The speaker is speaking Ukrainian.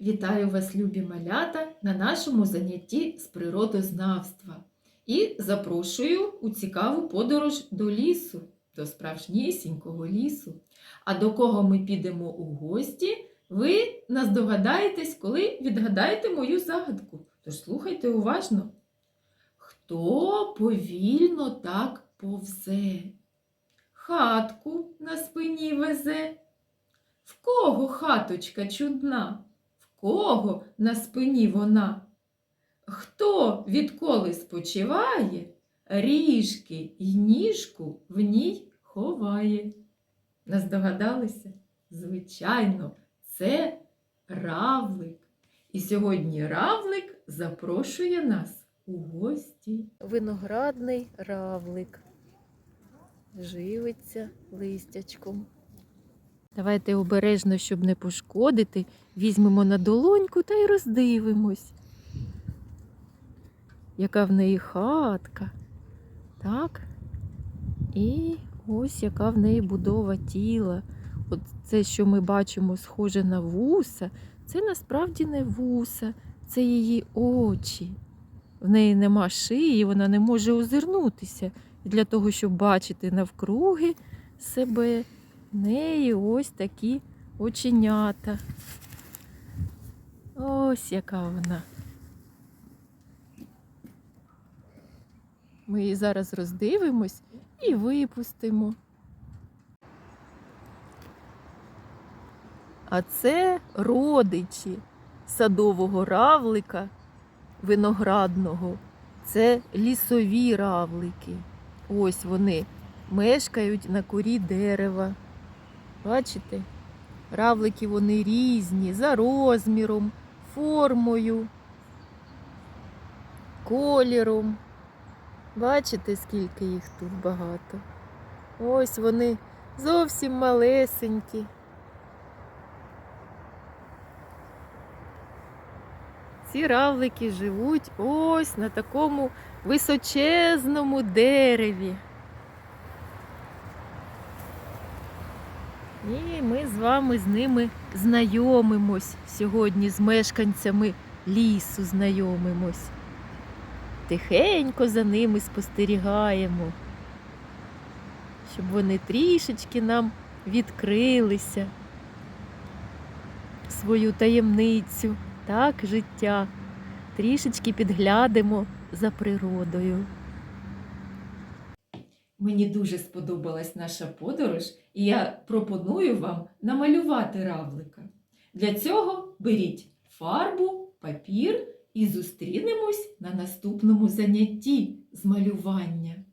Вітаю вас, любі малята, на нашому занятті з природознавства і запрошую у цікаву подорож до лісу, до справжнісінького лісу. А до кого ми підемо у гості, ви наздогадаєтесь, коли відгадаєте мою загадку. Тож слухайте уважно. Хто повільно так повзе? Хатку на спині везе. В кого хаточка чудна? Кого на спині вона? Хто відколи спочиває, ріжки й ніжку в ній ховає? Не здогадалися? Звичайно, це равлик. І сьогодні равлик запрошує нас у гості. Виноградний равлик. Живиться листячком. Давайте обережно, щоб не пошкодити, візьмемо на долоньку та й роздивимось. Яка в неї хатка. Так. І ось яка в неї будова тіла. От це, що ми бачимо, схоже на вуса, це насправді не вуса, це її очі. В неї нема шиї, вона не може озирнутися. І для того, щоб бачити навкруги себе, в неї ось такі оченята. Ось яка вона. Ми її зараз роздивимось і випустимо. А це родичі садового равлика виноградного. Це лісові равлики. Ось вони мешкають на корі дерева. Бачите? Равлики вони різні за розміром, формою, кольором. Бачите, скільки їх тут багато. Ось вони зовсім малесенькі. Ці равлики живуть ось на такому височезному дереві. І ми з вами з ними знайомимось сьогодні з мешканцями лісу знайомимось. Тихенько за ними спостерігаємо, щоб вони трішечки нам відкрилися свою таємницю так життя. Трішечки підглядимо за природою. Мені дуже сподобалась наша подорож, і я пропоную вам намалювати равлика. Для цього беріть фарбу, папір і зустрінемось на наступному занятті з малювання.